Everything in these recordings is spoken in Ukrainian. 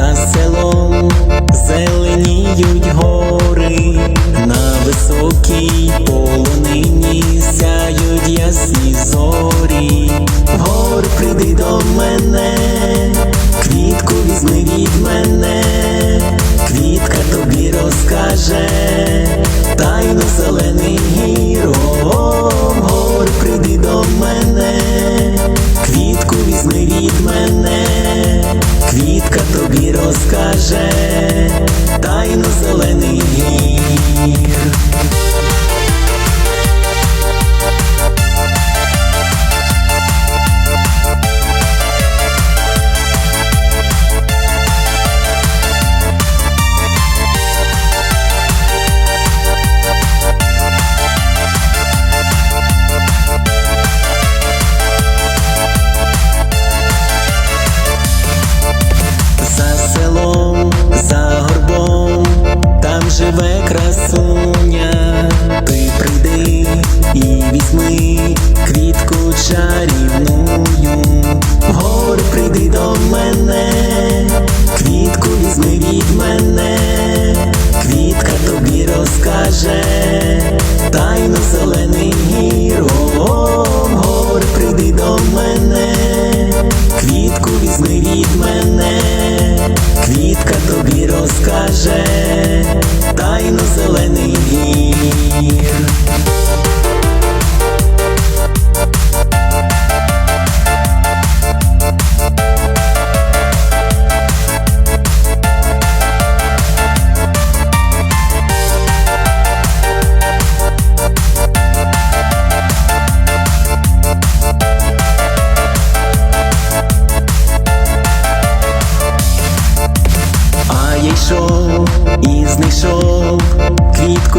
за селом зеленіють гори, на високій полонині сяють ясні зорі, Гор, прийди до мене, квітку візьми від мене, квітка тобі розкаже. Тобі розкаже, тайну зелений гір.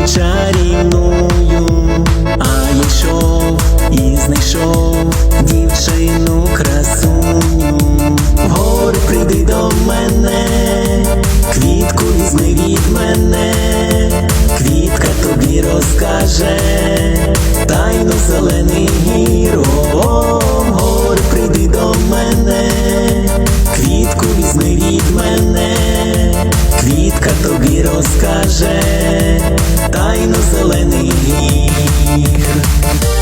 Квітку чарівную, а йшов і знайшов дівчину красуню. гори прийди до мене, квітку візьми від мене, квітка тобі розкаже, Thank